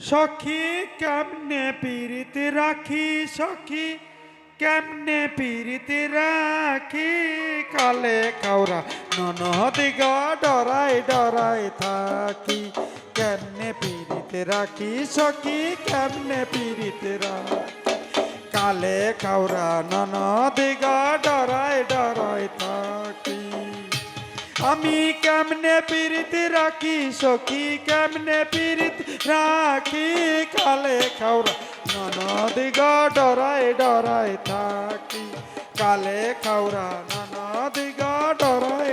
সখী, কেমনে পিরিতে রাখি সখী? কেমনে পিরিতে রাখি? কালে কাউরা ননদিগ ডরাই ডরাই থাকি। কেমনে পিরিতে রাখি সখী, কেমনে পিরিতে রাখি? কালে কাউরা ননদিগ ডরাই ডরাই থাকি আমি কেমনে পীড়িত রাখি, সখী কেমনে পীড়িত রাখি? কালে খাওরা ননদিগ ডরাই ডরাই থাকি। কালে খাওরা ননদ ডরাই ডরাই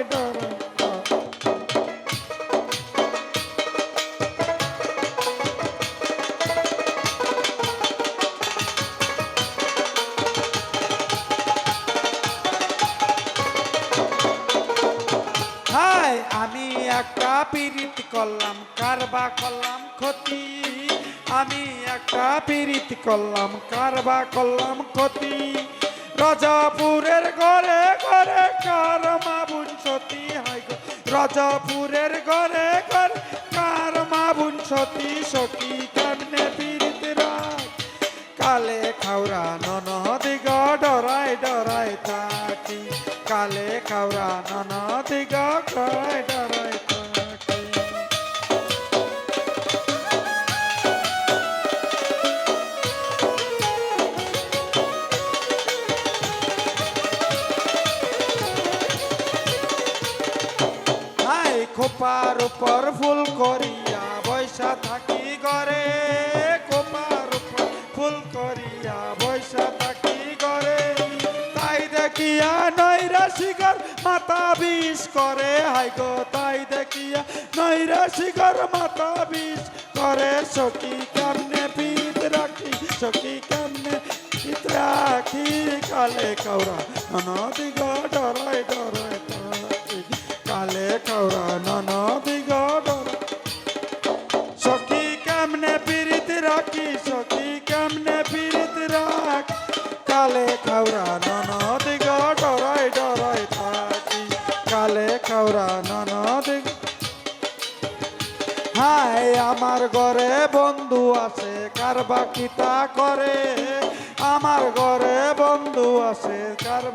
পীড়িত করলাম, কারবা করলাম ক্ষতি। আমি একটা পীড়িত করলাম, কারবা করলাম ক্ষতি। রাজাপুরের ঘরে ঘরে কার মা বুন সতী গো। রাজাপুরের ঘরে ঘরে কার মা বুন সতী, সখী কেমনে পীড়িত কালে খাওরা ননদিগ ডরাই ডরাই থাকি কালে খাওরা ননদিগ ডরাই ডরাই খোপার উপর ফুল করিয়া বৈশা থাকি ঘরে। খোপার উপর ফুল করিয়া বৈশা থাকি ঘরে। তাই দেখিয়া নৈরা শিকার মাথা বিষ করে। হাই গো, তাই দেখিয়া নৈরা শিকার মাথা বিষ করে। সখী কেমনে পিত রাখি, সখী কেমনে পিত রাখি? কালে কৌরা ননদিগ ডরাই ডরাই কালে কৌরা ননদিগ ডরাই সখী কেমনে পীড়িত রাখি, সখী কেমনে পীড়িত রাখ? কালে খাওরা ননদিগ ডরাই ডরাই থাকি। কালে খাওরা ননদিগ হাই আমার ঘরে বন্ধু আছে, কার বাকিটা করে? আমার ঘরে বন্ধু আছে, কার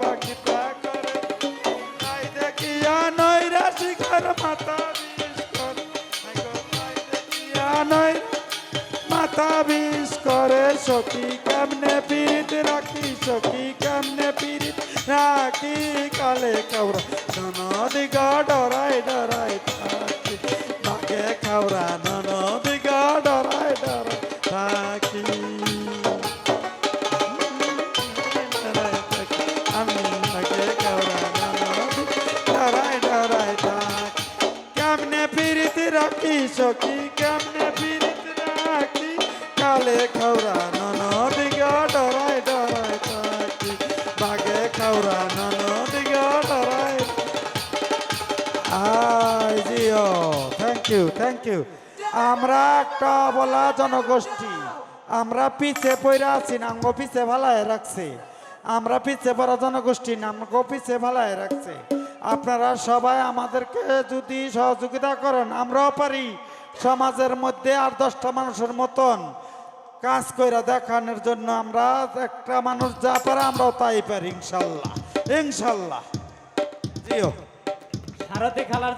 বিষ করে, সখী কেমনে পীড়িত? রাখি সখী কেমনে পীড়িত? রাখি কালে কাউরা ননদিগ ডরাই ডরাই থাকি। বাগে খাওরা ননদিগ ডরাই ডরাই থাকি। আমি থাকি। কেমনে পীড়িত? রাখি সখী কেমনে পীড়িত? কালে খাওরা ননদিগ ডরাই ডরাই থাকি। বাগে খাওরা ননদিগ ডরাই আই জিও থ্যাংক ইউ থ্যাংক ইউ আমরা একটা বলা জনগোষ্ঠী। আমরা পিছে পড়ে আছি, নামগো পিছে ভালায় রাখছে। আমরা পিছে পড়া জনগোষ্ঠী, নামগো পিছে ভালায় রাখছে। আপনারা সবাই আমাদেরকে যদি সহযোগিতা করেন, আমরাও পারি। সমাজের মধ্যে আর দশটা মানুষের মতন কাজ কইরা দেখানোর জন্য আমরা একটা মানুষ যা পারে আমরাও তাই পারি, ইনশাল্লাহ। ইনশাল্লাহ। জিও খেলার